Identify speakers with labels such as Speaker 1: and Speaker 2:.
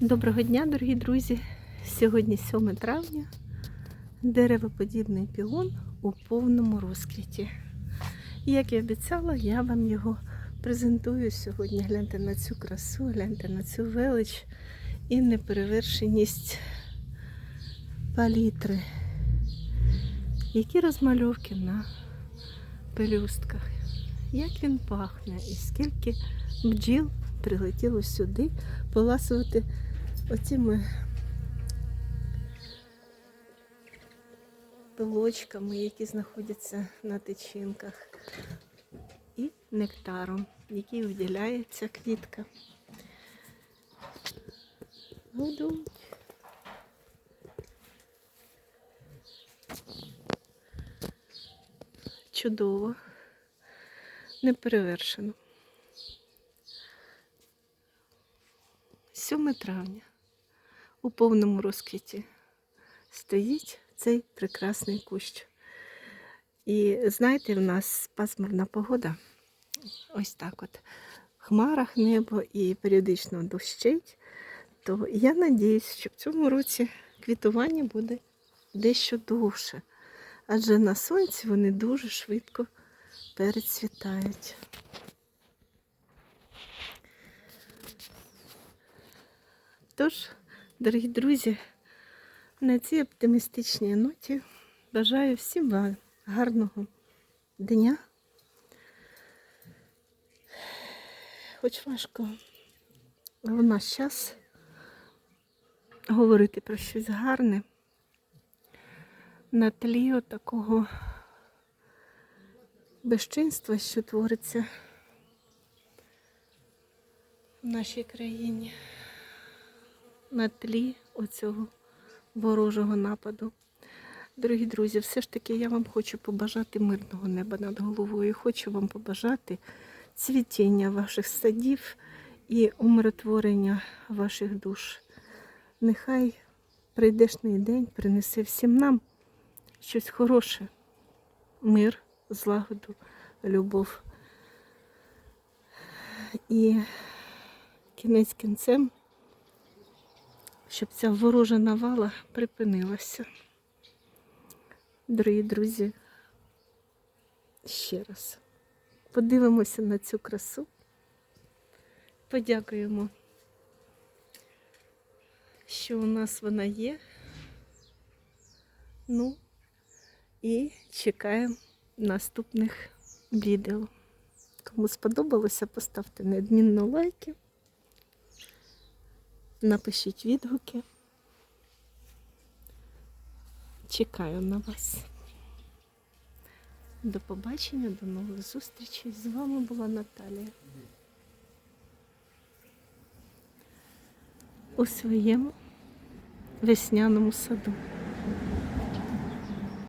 Speaker 1: Доброго дня, дорогі друзі! Сьогодні 7 травня. Деревоподібний піон у повному розквіті. Як і обіцяла, я вам його презентую сьогодні. Гляньте на цю красу, гляньте на цю велич і неперевершеність палітри. Які розмальовки на пелюстках. Як він пахне і скільки бджіл прилетіло сюди поласувати оціми пилочками, які знаходяться на тичинках, і нектаром, який виділяється квітка. Гудуть. Чудово, неперевершено. 7 травня у повному розквіті стоїть цей прекрасний кущ. І знаєте, в нас пасмурна погода. Ось так от. В хмарах небо і періодично дощить. То я надіюсь, що в цьому році квітування буде дещо довше. Адже на сонці вони дуже швидко перецвітають. Тож, дорогі друзі, на цій оптимістичній ноті бажаю всім вам гарного дня. Хоч важко в наш час говорити про щось гарне на тлі такого безчинства, що твориться в нашій країні на тлі оцього ворожого нападу. Дорогі друзі, все ж таки я вам хочу побажати мирного неба над головою. Хочу вам побажати цвітіння ваших садів і умиротворення ваших душ. Нехай прийдешний день принесе всім нам щось хороше, мир, злагоду, любов. І кінець кінцем щоб ця ворожа навала припинилася. Дорогі друзі, ще раз подивимося на цю красу, подякуємо, що у нас вона є. Ну і чекаємо наступних відео. Кому сподобалося, поставте неодмінно лайки. Напишіть відгуки. Чекаю на вас. До побачення, до нових зустрічей. З вами була Наталія. У своєму весняному саду.